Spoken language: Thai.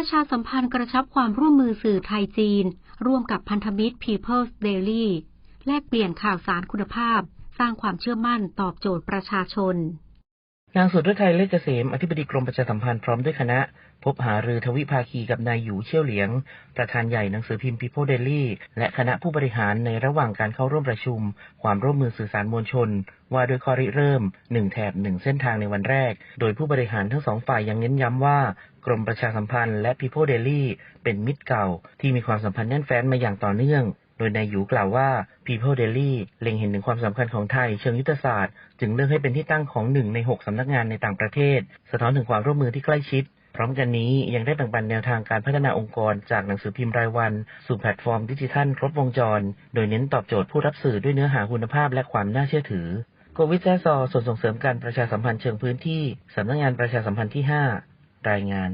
ประชาสัมพันธ์กระชับความร่วมมือสื่อไทยจีน ร่วมกับพันธมิตร People's Daily แลกเปลี่ยนข่าวสารคุณภาพ สร้างความเชื่อมั่นตอบโจทย์ประชาชน นางสุดฤทัยเลขเกษม อธิบดีกรมประชาสัมพันธ์พร้อมด้วยคณะ พบหารือทวิภาคีกับนายหยูเชี่ยวเหลียง ประธานใหญ่หนังสือพิมพ์ People Daily และคณะผู้บริหารในระหว่างการเข้าร่วมประชุม ความร่วมมือสื่อสารมวลชน ว่าโดวยข้อริเริ่มหนึ่งแถบหนึ่งเส้นทางในวันแรก โดยผู้บริหารทั้งสองฝ่ายยังเน้นย้ำว่ากรมประชาสัมพันธ์และ People Daily เป็นมิตรเก่า ที่มีความสัมพันธ์แน่นแฟ้นมาอย่างต่อเนื่อง โดยนายหยูกล่าวว่า People Daily เล็งเห็นถึงความสำคัญของไทยเชิงยุทธศาสตร์ จึงเลือกให้เป็นที่ตั้งของหนึ่งในหกสำนักงานในต่างประเทศ สะท้อนถึงความร่วมมือที่ใกล้ชิด พร้อมกันนี้ยังได้แบ่งปันแนวทางการพัฒนาองค์กร จากหนังสือพิมพ์รายวัน สู่แพลตฟอร์มดิจิทัลครบวงจร โดยเน้นตอบโจทย์ผู้รับสื่อด้วยเนื้อหาคุณภาพและความน่าเชื่อถือโกวิทแซซอส่วนส่งเสริมการประชาสัมพันธ์เชิงพื้นที่สำนักงานประชาสัมพันธ์ที่ 5 รายงาน